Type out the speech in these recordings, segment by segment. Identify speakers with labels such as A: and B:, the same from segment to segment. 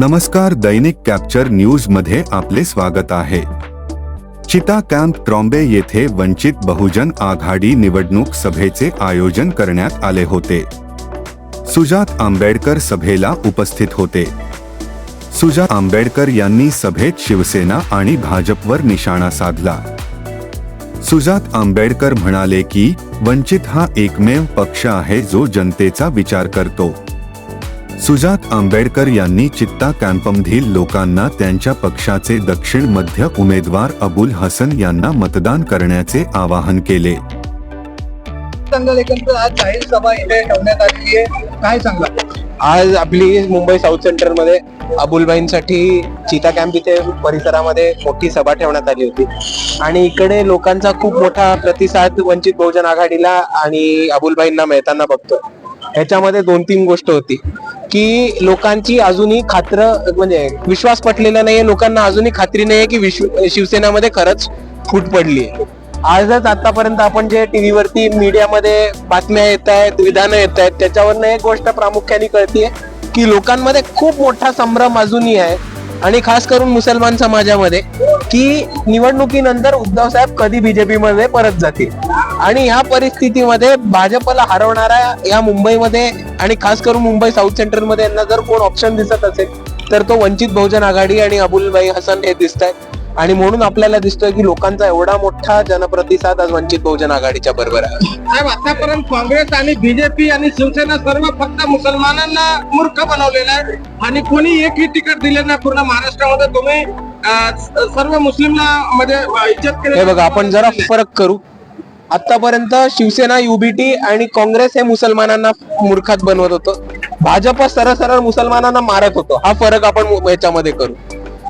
A: नमस्कार दैनिक कॅप्चर न्यूजमध्ये आपले स्वागत आहे. चिता कॅम्प ट्रॉम्बे येथे वंचित बहुजन आघाडी निवडणूक सभेचे आयोजन करण्यात आले होते. सुजात आंबेडकर सभेला उपस्थित होते. सुजात आंबेडकर यांनी सभेत शिवसेना आणि भाजपवर निशाणा साधला. सुजात आंबेडकर म्हणाले की वंचित हा एकमेव पक्ष आहे जो जनतेचा विचार करतो. सुजात आंबेडकर यांनी चित्ता कॅम्पमधील लोकांना त्यांच्या पक्षाचे दक्षिण मध्य उमेदवार अबुल हसन यांना मतदान करण्याचे आवाहन केले.
B: आज जाहीर सभा इथे ठेवण्यात आलेली आहे. काय सांगा
C: आज आपली मुंबई साऊथ सेंटरमध्ये अबुलबाईंसाठी चीता कॅम्प इथे परिसरामध्ये मोठी सभा ठेवण्यात आली होती. आणि इकडे लोकांचा खूप मोठा प्रतिसाद वंचित बहुजन आघाडीला आणि अबुलबाईंना मिळताना बघतो ह्याच्यामध्ये दोन तीन गोष्ट होती की लोकांची अजूनही खात्र म्हणजे विश्वास पटलेला नाहीये लोकांना अजूनही खात्री नाहीये की विश्व शिवसेनामध्ये खरंच फूट पडली आहे आजच आतापर्यंत आपण जे टीव्हीवरती मीडियामध्ये बातम्या येत आहेत विधानं येत आहेत त्याच्यावरनं एक गोष्ट प्रामुख्याने कळतीये की लोकांमध्ये खूप मोठा संभ्रम अजूनही आहे. आणि खास करून मुसलमान समाजामध्ये की निवडणुकीनंतर उद्धव साहेब कधी बीजेपी मध्ये परत जातील. आणि ह्या परिस्थितीमध्ये भाजपला हरवणारा या मुंबईमध्ये आणि खास करून मुंबई साऊथ सेंट्रलमध्ये यांना जर कोण ऑप्शन दिसत असेल तर तो वंचित बहुजन आघाडी आणि अबुलबाई हसन हे दिसत आहेत आणि म्हणून आपल्याला दिसतोय की लोकांचा एवढा मोठा जनप्रतिसाद आज वंचित बहुजन आघाडीच्या बरोबर आहे.
B: साहेब आतापर्यंत काँग्रेस आणि बीजेपी आणि शिवसेना सर्व फक्त मुसलमानांना मूर्ख बनवलेलं आहे. आणि कोणी एकही तिकीट दिले नाही पूर्ण महाराष्ट्रामध्ये. तुम्ही अं, सर्व मुस्लिमला मध्ये इज्जत केली
C: हे बघा आपण जरा फरक करू. आतापर्यंत शिवसेना युबीटी आणि काँग्रेस हे मुसलमानांना मूर्खात बनवत होतं. भाजप सरळ सरळ मुसलमानांना मारत होतो. हा फरक आपण याच्यामध्ये करू.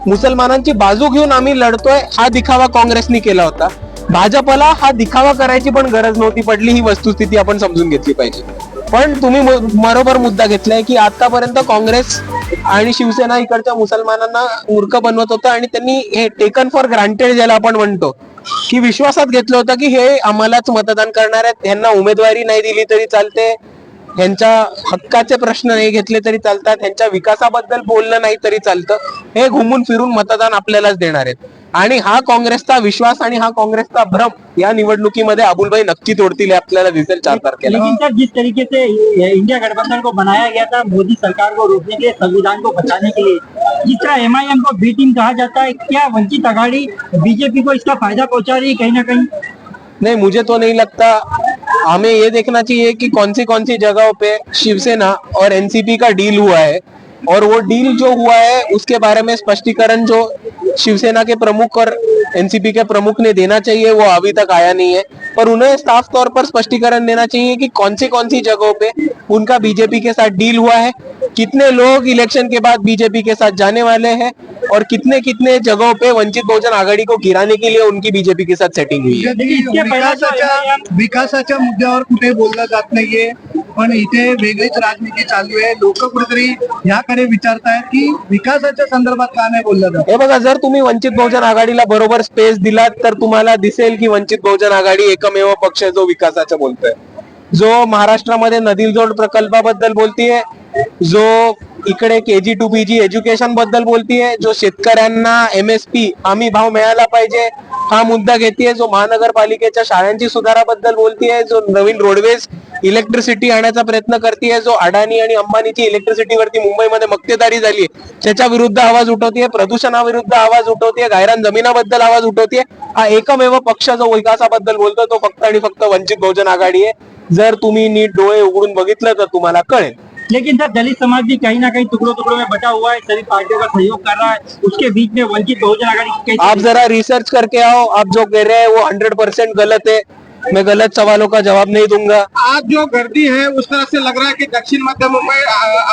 C: मुसलमानांची बाजू घेऊन आम्ही लढतोय हा दिखावा काँग्रेसनी केला होता. भाजपला हा दिखावा करायची पण गरज नव्हती पडली ही वस्तुस्थिती आपण समजून घेतली पाहिजे. पण तुम्ही बरोबर मुद्दा घेतलाय की आतापर्यंत काँग्रेस आणि शिवसेना इकडच्या मुसलमानांना मूर्ख बनवत होतं आणि त्यांनी हे टेकन फॉर ग्रांटेड ज्याला आपण म्हणतो की विश्वासात घेतलं होतं की हे आम्हालाच मतदान करणार आहेत. यांना उमेदवारी नाही दिली तरी चालते. ह्यांच्या हक्काचे प्रश्न नाही घेतले तरी चालतात. ह्यांच्या विकासाबद्दल बोलणं नाही तरी चालतं. हे घुमून फिरून मतदान आपल्यालाच देणार आहेत. आणि हा काँग्रेसचा विश्वास आणि हा काँग्रेसचा भ्रम या निवडणुकीमध्ये अबुलभाई नक्की तोडतील आपल्याला दिसेल चार तारखेला.
D: जिस तरीके से इंडिया गठबंधन को बनाया गया था मोदी सरकार को रोकने के लिए संविधान को बचाने के लिए जिस तरह एमआईएम को बी टीम कहा जाता है क्या वंचित आघाड़ी बीजेपी को इसका फायदा पहुंचा रही है कहीं ना कहीं?
C: नहीं मुझे तो नहीं लगता। हमें ये देखना चाहिए कि कौन सी कौन सी जगहों पे शिवसेना और एनसीपी का डील हुआ है। और वो डील जो हुआ है, उसके बारे में स्पष्टीकरण जो शिवसेना के प्रमुख और एनसीपी के प्रमुख ने देना चाहिए, वो अभी तक आया नहीं है। पर उन्हें साफ़ तौर पर स्पष्टीकरण देना चाहिए कि कौन सी कौन सी जगहों पे उनका बीजेपी के साथ डील हुआ है, कितने लोग इलेक्शन के बाद बीजेपी के साथ जाने वाले हैं, और कितने कितने जगहों पे वंचित बहुजन आघाड़ी को गिराने के लिए उनकी बीजेपी के साथ सेटिंग हुई है।
B: विकासाच्या मुद्द्यावर कुठे बोललं जात नाहीये पण इथे वेगळीच राजनीती चालू आहे. लोक कुठेतरी ह्याकडे विचारतायत की विकासाच्या संदर्भात का नाही बोललं जात?
C: हे बघा जर तुम्ही वंचित बहुजन आघाडीला बरोबर स्पेस दिलात तर तुम्हाला दिसेल की वंचित बहुजन आघाडी एकमेव पक्ष जो विकासाचा बोलतोय. जो महाराष्ट्रामध्ये नदील जोड प्रकल्पाबद्दल बोलतीये जो इकडे के जी टू पी जी एज्युकेशनबद्दल बोलतीये जो शेतकऱ्यांना एम एस पी हमी भाव मिळाला पाहिजे हा मुद्दा घेते जो महानगरपालिकेच्या शाळांची सुधाराबद्दल बोलतीये जो नवीन रोडवेज इलेक्ट्रिसिटी आणण्याचा प्रयत्न करते जो अडाणी आणि अंबानीची इलेक्ट्रिसिटीवरती मुंबईमध्ये मक्तेदारी झाली त्याच्या विरुद्ध आवाज उठवते प्रदूषणाविरुद्ध आवाज उठवते गायरान जमिनाबद्दल आवाज उठवते हा एकमेव पक्ष जो विकासाबद्दल बोलतो तो फक्त आणि फक्त वंचित बहुजन आघाडी आहे. जर तुम्ही नीट डोळे उघडून बघितलं तर तुम्हाला कळेल.
D: लेकिन सर दलित समाज भी कहीं ना कहीं टुकड़ों टुकड़ों में बटा हुआ है सभी पार्टियों का सहयोग कर रहा है उसके बीच में वंचित बहुजन आघाड़ी
C: आप जरा रिसर्च करके आओ आप जो कह रहे हैं वो हंड्रेड परसेंट गलत है। मैं गलत सवालों का जवाब नहीं दूँगा।
B: आज जो गर्दी है उस तरह से लग रहा है कि दक्षिण मध्य मुंबई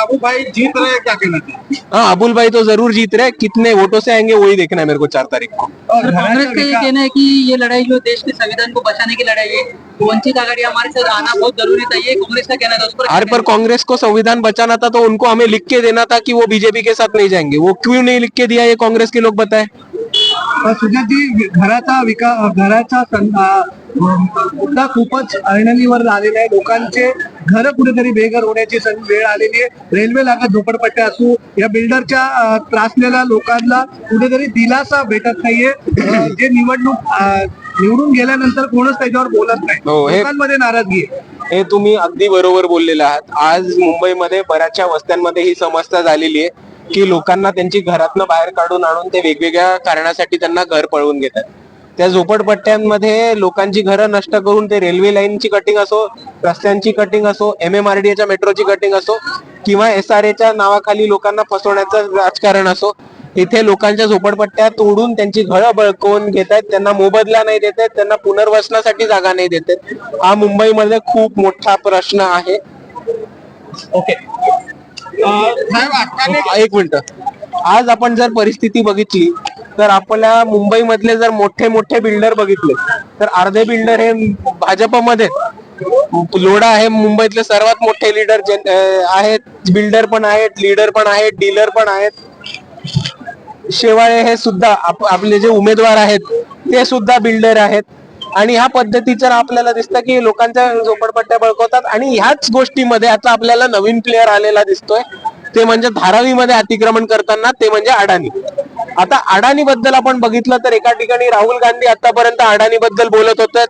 B: अबू भाई जीत रहे हैं क्या कहना चाहिए
C: हाँ अबुल भाई तो ज़रूर जीत रहे हैं। कितने वोटों से आएँगे वही देखना है मेरे को चार तारीख को।
B: और
E: कांग्रेस का ये कहना है कि ये लड़ाई जो देश के संविधान को बचाने की लड़ाई है तो वंचित आघाड़ी हमारे साथ आना बहुत ज़रूरी था ये कांग्रेस का कहना था उस पर
C: अरे पर कांग्रेस को संविधान बचाना था तो उनको हमें लिख के देना था कि वो बीजेपी के साथ नहीं जाएँगे। वो क्यों नहीं लिख के दिया ये कांग्रेस के लोग बताए।
B: सुजातजी घराचा विकास घराचा मुद्दा खूपच अडणणीवर आलेला आहे. लोकांचे घर कुठेतरी बेघर होण्याची वेळ आलेली आहे. रेल्वे लागत झोपडपट्ट्या असू या बिल्डरच्या त्रासलेल्या लोकांना कुठेतरी दिलासा भेटत नाहीये. जे निवडणूक निवडून गेल्यानंतर कोणच त्याच्यावर बोलत नाही.
C: हे-
B: लोकांमध्ये नाराजगी आहे.
C: हे तुम्ही अगदी बरोबर बोललेले आहात. आज मुंबईमध्ये बऱ्याचशा वस्त्यांमध्ये ही समस्या झालेली आहे. की लोकांना त्यांची घरातनं बाहेर काढून आणून ते वेगवेगळ्या कारणासाठी त्यांना घर पळवून घेतात. त्या झोपडपट्ट्यांमध्ये लोकांची घरं नष्ट करून ते रेल्वे लाईनची कटिंग असो रस्त्यांची कटिंग असो एम एम आर डी एच्या मेट्रोची कटिंग असो किंवा एस आर एच्या नावाखाली लोकांना फसवण्याचं राजकारण असो इथे लोकांच्या झोपडपट्ट्या तोडून त्यांची घरं बळकवून घेत आहेत त्यांना मोबदला नाही देत आहेत त्यांना पुनर्वसनासाठी जागा नाही देत आहेत हा मुंबईमध्ये खूप मोठा प्रश्न आहे. ओके एक मिनिट. आज आपण जर परिस्थिती बघितली तर आपल्या मुंबईमधले जर मोठे मोठे बिल्डर बघितले तर अर्धे बिल्डर हे भाजपमध्ये लोढा आहे मुंबईतले सर्वात मोठे लीडर आहेत. बिल्डर पण आहेत लीडर पण आहेत डीलर पण आहेत. शेवाळे हे सुद्धा आप- आपले जे उमेदवार आहेत ते सुद्धा बिल्डर आहेत. आणि ह्या पद्धतीचं आपल्याला दिसतं की लोकांच्या झोपडपट्ट्या बळकवतात आणि ह्याच गोष्टीमध्ये आता आपल्याला नवीन प्लेअर आलेला दिसतोय. ते म्हणजे धारावीमध्ये अतिक्रमण करताना ते म्हणजे अडाणी. आता अडाणी बद्दल आपण बघितलं तर एका ठिकाणी राहुल गांधी आतापर्यंत अडाणी बद्दल बोलत होते.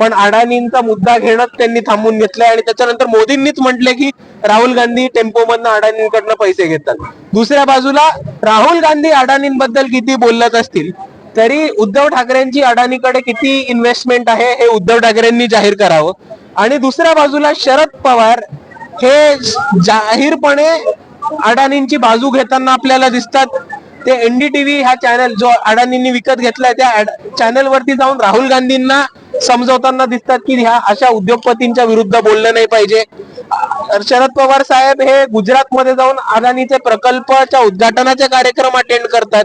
C: पण अडाणींचा मुद्दा घेणं त्यांनी थांबून घेतलं आणि त्याच्यानंतर मोदींनीच म्हटले की राहुल गांधी टेम्पो मधनं अडाणींकडनं पैसे घेतात. दुसऱ्या बाजूला राहुल गांधी अडाणींबद्दल किती बोलत असतील? तरी उद्धव ठाकरेंची अडाणीकडे किती इन्व्हेस्टमेंट आहे हे उद्धव ठाकरेंनी जाहीर करावं. आणि दुसऱ्या बाजूला शरद पवार हे जाहीरपणे अडाणींची बाजू घेताना आपल्याला दिसतात. ते एनडीटीव्ही हा चॅनल जो अडाणींनी विकत घेतलाय त्या चॅनलवरती जाऊन राहुल गांधींना समजवताना दिसतात की ह्या अशा उद्योगपतींच्या विरुद्ध बोललं नाही पाहिजे. शरद पवार साहेब हे गुजरात मध्ये जाऊन अडाणीचे प्रकल्पाच्या उद्घाटनाचे कार्यक्रम अटेंड करतात.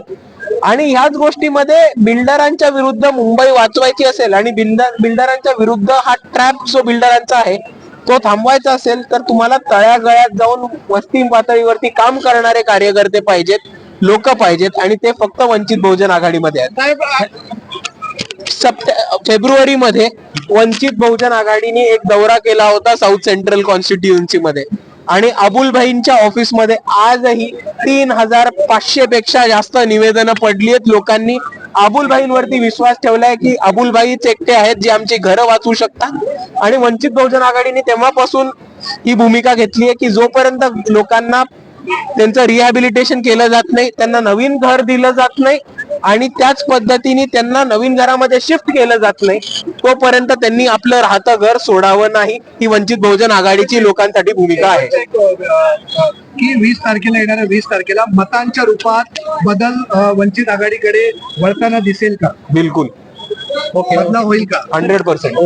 C: आणि ह्याच गोष्टीमध्ये बिल्डरांच्या विरुद्ध मुंबई वाचवायची असेल आणि बिल्डर बिल्डरांच्या विरुद्ध हा ट्रॅप जो बिल्डरांचा आहे तो थांबवायचा असेल तर तुम्हाला तळ्यागळ्यात जाऊन वस्ती पातळीवरती काम करणारे कार्यकर्ते पाहिजेत लोक पाहिजेत आणि ते फक्त वंचित बहुजन आघाडीमध्ये आहेत. सप्टे फेब्रुवारी मध्ये वंचित बहुजन आघाडीने एक दौरा केला होता साऊथ सेंट्रल कॉन्स्टिट्युएन्सी मध्ये. आणि अबुलभाईंच्या ऑफिसमध्ये ऑफिसमध्ये आजही तीन हजार पाचशे पेक्षा जास्त निवेदनं पडली आहेत लोकांनी. अबुलभाईंवरती विश्वास ठेवलाय की अबुलभाईच एकटे आहेत जे आमची घरं वाचवू शकतात. आणि वंचित बहुजन आघाडीने तेव्हापासून ही भूमिका घेतली आहे की जोपर्यंत लोकांना त्यांचं रिहॅबिलिटेशन केलं जात नाही त्यांना नवीन घर दिलं जात नाही आणि त्याच पद्धतीने त्यांना नवीन घरामध्ये शिफ्ट केलं जात नाही. तोपर्यंत त्यांनी आपलं राहतं घर सोडावं नाही. ही वंचित बहुजन आघाडीची लोकांसाठी भूमिका आहे.
B: की वीस तारखेला येणाऱ्या वीस तारखेला मतांच्या रूपात बदल वंचित आघाडीकडे वळताना दिसेल का?
C: बिलकुल. ओके
B: होईल का?
C: Hundred percent